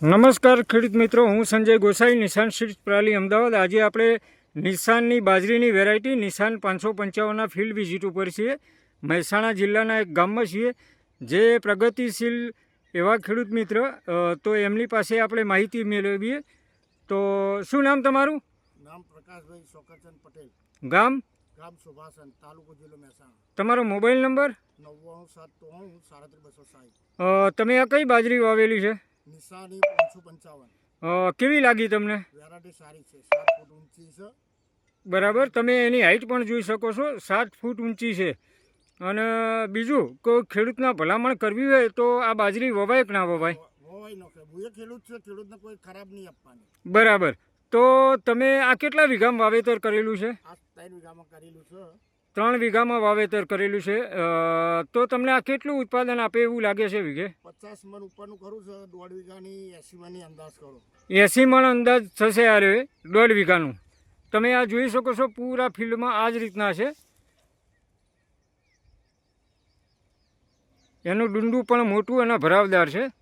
નમસ્કાર ખેડૂત મિત્રો હું સંજય ગોસાઈ નિશાન સીડ્સ પ્રાલી અમદાવાદ. આજે આપણે નિશાનની બાજરીની વેરાયટી નિશાન પાંચસો પંચાવનના ફિલ્ડ વિઝિટ ઉપર છીએ. મહેસાણા જિલ્લાના એક ગામમાં છીએ. જે પ્રગતિશીલ એવા ખેડૂત મિત્ર તો એમની પાસે આપણે માહિતી મેળવીએ. તો શું નામ તમારું? નામ પ્રકાશભાઈ શોકરચંદ પટેલ. ગામ? ગામ સુભાષન તાલુકો જિલ્લો મહેસાણા. તમારો મોબાઈલ નંબર? નવ્વાણું સાત ત્રાણું સાડત્રીસ બસો સાહીઠ. તમે આ કઈ બાજરી વાવેલી છે? નિશાની પાંચસો પંચાવન. અ, કેવી લાગી તમને? વેરાયટી સારી છે. સાત ફૂટ ઊંચી છે. બરાબર. તમે એની હાઇટ પણ જોઈ શકો છો. સાત ફૂટ ઊંચી છે. અને બીજું કોઈ ખેડૂતના ભલામણ કરવી હોય તો આ બાજરી વવાય કે ના વવાય? વ- વવાઈ નખે ખેડૂત છે ખેડૂતને કોઈ ખરાબ નહીં આપવાની. બરાબર. તો તમે આ કેટલા વીઘામાં વાવેતર કરેલું છે? આ ત્રણ વીઘામાં કરેલું છે. ત્રણ વીઘામાં વાવેતર કરેલું છે. તો તમને આ કેટલું ઉત્પાદન આપે એવું લાગે છે વીઘે? પચાસ મણ ઉપરનું કરું છે? દોઢ વીઘાની, એસી મણની અંદાજ કરો. એસી મણ અંદાજ થશે આ દોઢ વીઘાનું. તમે આ જોઈ શકો છો, પૂરા ફિલ્ડમાં આ જ રીતના છે. એનું ડુંડું પણ મોટું અને ભરાવદાર છે.